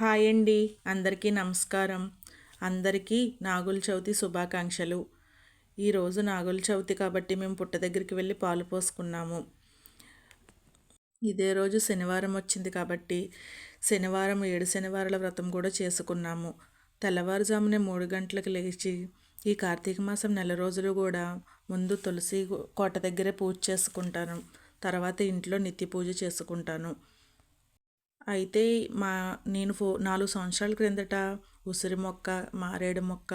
Hi అండి. అందరికీ నమస్కారం. అందరికీ నాగుల చవితి శుభాకాంక్షలు. ఈరోజు నాగుల చవితి కాబట్టి మేము పుట్ట దగ్గరికి వెళ్ళి పాలు పోసుకున్నాము. ఇదే రోజు శనివారం వచ్చింది కాబట్టి శనివారం ఏడు శనివారాల వ్రతం కూడా చేసుకున్నాము. తెల్లవారుజామునే మూడు గంటలకు లేచి ఈ కార్తీక మాసం నెల రోజులు కూడా ముందు తులసి కోట దగ్గరే పూజ చేసుకుంటాను. తర్వాత ఇంట్లో నిత్య పూజ చేసుకుంటాను. అయితే మా నేను ఫో నాలుగు సంవత్సరాల క్రిందట ఉసిరి మొక్క మారేడు మొక్క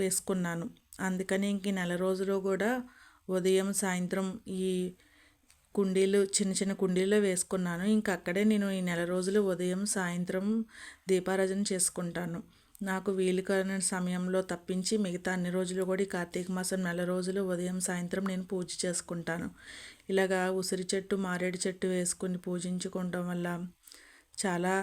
వేసుకున్నాను. అందుకని ఇంక నెల రోజులు కూడా ఉదయం సాయంత్రం ఈ కుండీలు చిన్న చిన్న కుండీల్లో వేసుకున్నాను. ఇంక అక్కడే నేను ఈ నెల రోజులు ఉదయం సాయంత్రం దీపారాజన చేసుకుంటాను. నాకు వీలు కాని సమయంలో తప్పించి మిగతా అన్ని రోజులు కూడా ఈ కార్తీక మాసం నెల రోజులు ఉదయం సాయంత్రం నేను పూజ చేసుకుంటాను. ఇలాగా ఉసిరి చెట్టు మారేడు చెట్టు వేసుకుని పూజించుకోవడం వల్ల చాలా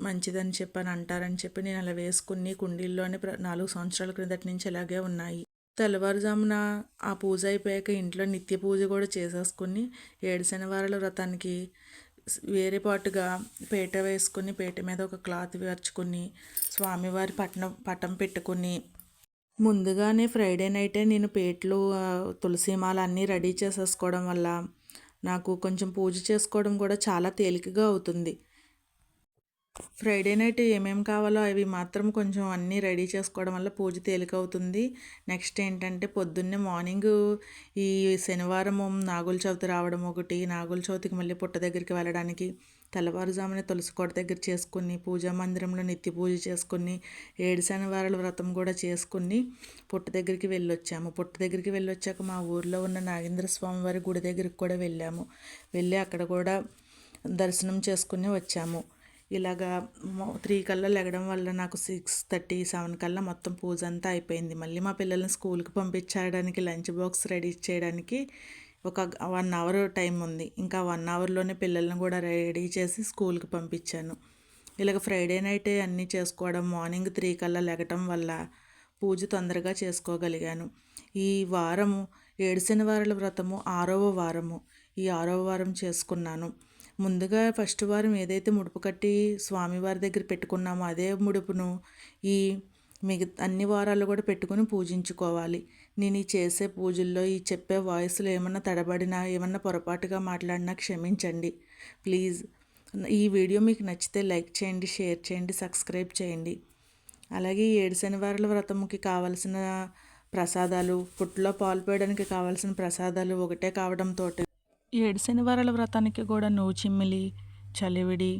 మంచిదని చెప్పని అంటారని చెప్పి నేను అలా వేసుకుని కుండీల్లోనే నాలుగు సంవత్సరాల క్రిందటి నుంచి ఇలాగే ఉన్నాయి. తెల్లవారుజామున ఆ పూజ అయిపోయాక ఇంట్లో నిత్య పూజ కూడా చేసేసుకుని ఏడు శనివారాల వ్రతానికి వేరే పాటుగా పీట వేసుకుని పీట మీద ఒక క్లాత్ వేర్చుకుని స్వామివారి పట్టణం పటం పెట్టుకుని. ముందుగానే ఫ్రైడే నైటే నేను పేట్లు తులసిమాల అన్నీ రెడీ చేసేసుకోవడం వల్ల నాకు కొంచెం పూజ చేసుకోవడం కూడా చాలా తేలికగా అవుతుంది. ఫ్రైడే నైట్ ఏమేమి కావాలో అవి మాత్రం కొంచెం అన్నీ రెడీ చేసుకోవడం వల్ల పూజ తేలికవుతుంది. నెక్స్ట్ ఏంటంటే పొద్దున్నే మార్నింగ్ ఈ శనివారం నాగుల చవితి రావడం ఒకటి నాగుల చవితికి మళ్ళీ పుట్ట దగ్గరికి వెళ్ళడానికి తెల్లవారుజామున తులసి కోట దగ్గర చేసుకుని పూజా మందిరంలో నిత్య పూజ చేసుకుని ఏడు శనివారాల వ్రతం కూడా చేసుకుని పుట్ట దగ్గరికి వెళ్ళొచ్చాము. పుట్ట దగ్గరికి వెళ్ళొచ్చాక మా ఊర్లో ఉన్న నాగేంద్ర స్వామి వారి గుడి దగ్గరికి కూడా వెళ్ళాము. వెళ్ళి అక్కడ కూడా దర్శనం చేసుకుని వచ్చాము. ఇలాగా త్రీ కల్లా లెగడం వల్ల నాకు సిక్స్ థర్టీ సెవెన్ కల్లా మొత్తం పూజ అంతా అయిపోయింది. మళ్ళీ మా పిల్లల్ని స్కూల్కి పంపించడానికి లంచ్ బాక్స్ రెడీ చేయడానికి ఒక వన్ అవర్ టైం ఉంది. ఇంకా వన్ అవర్లోనే పిల్లల్ని కూడా రెడీ చేసి స్కూల్కి పంపించాను. ఇలాగ ఫ్రైడే నైట్ అన్నీ చేసుకోవడం మార్నింగ్ త్రీ కల్లా లెగటం వల్ల పూజ తొందరగా చేసుకోగలిగాను. ఈ వారము ఏడు శనివారాల వ్రతము ఆరవ వారము ఈ ఆరవ వారం చేసుకున్నాను. ముందుగా ఫస్ట్ వారం ఏదైతే ముడుపు కట్టి స్వామివారి దగ్గర పెట్టుకున్నామో అదే ముడుపును ఈ మిగతా అన్ని వారాలు కూడా పెట్టుకుని పూజించుకోవాలి. నేను ఈ చేసే పూజల్లో ఈ చెప్పే వాయిస్లో ఏమన్నా తడబడినా ఏమన్నా పొరపాటుగా మాట్లాడినా క్షమించండి. ప్లీజ్. ఈ వీడియో మీకు నచ్చితే లైక్ చేయండి షేర్ చేయండి సబ్స్క్రైబ్ చేయండి. అలాగే ఏడు శనివారాల వ్రతంకి కావలసిన ప్రసాదాలు పుట్టులో పాలు పోయడానికి కావాల్సిన ప్రసాదాలు ఒకటే కావడంతో ఏడు శనివారాల వ్రతానికి కూడా నువ్వు చిమ్మిలి చలివిడి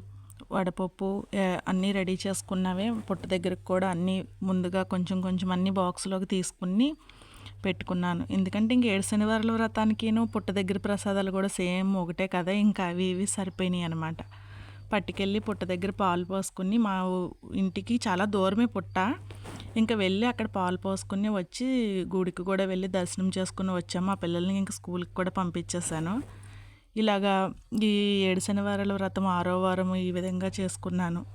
వడపప్పు అన్నీ రెడీ చేసుకున్నవే. పుట్ట దగ్గరకు కూడా అన్నీ ముందుగా కొంచెం కొంచెం అన్ని బాక్స్లోకి తీసుకుని పెట్టుకున్నాను. ఎందుకంటే ఇంక ఏడు శనివారాల వ్రతానికిను పుట్ట దగ్గర ప్రసాదాలు కూడా సేమ్ ఒకటే కదా ఇంకా అవి ఇవి సరిపోయినాయి అనమాట పట్టుకెళ్ళి పుట్ట దగ్గర పాలు పోసుకుని మా ఇంటికి చాలా దూరమే పుట్ట. ఇంకా వెళ్ళి అక్కడ పాలు పోసుకుని వచ్చి గుడికి కూడా వెళ్ళి దర్శనం చేసుకుని వచ్చాము. ఆ పిల్లల్ని ఇంకా స్కూల్కి కూడా పంపించేశాను. ఇలాగా ఈ ఏడు శనివారాల వ్రతం ఆరో వారం ఈ విధంగా చేసుకున్నాను.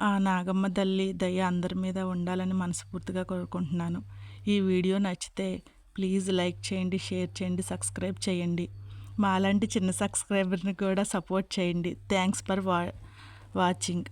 ఆ నాగమ్మ తల్లి దయ అందరి మీద ఉండాలని మనస్ఫూర్తిగా కోరుకుంటున్నాను. ఈ వీడియో నచ్చితే ప్లీజ్ లైక్ చేయండి షేర్ చేయండి సబ్స్క్రైబ్ చేయండి. మాలాంటి చిన్న సబ్స్క్రైబర్ని కూడా సపోర్ట్ చేయండి. థ్యాంక్స్ ఫర్ వా వాచింగ్.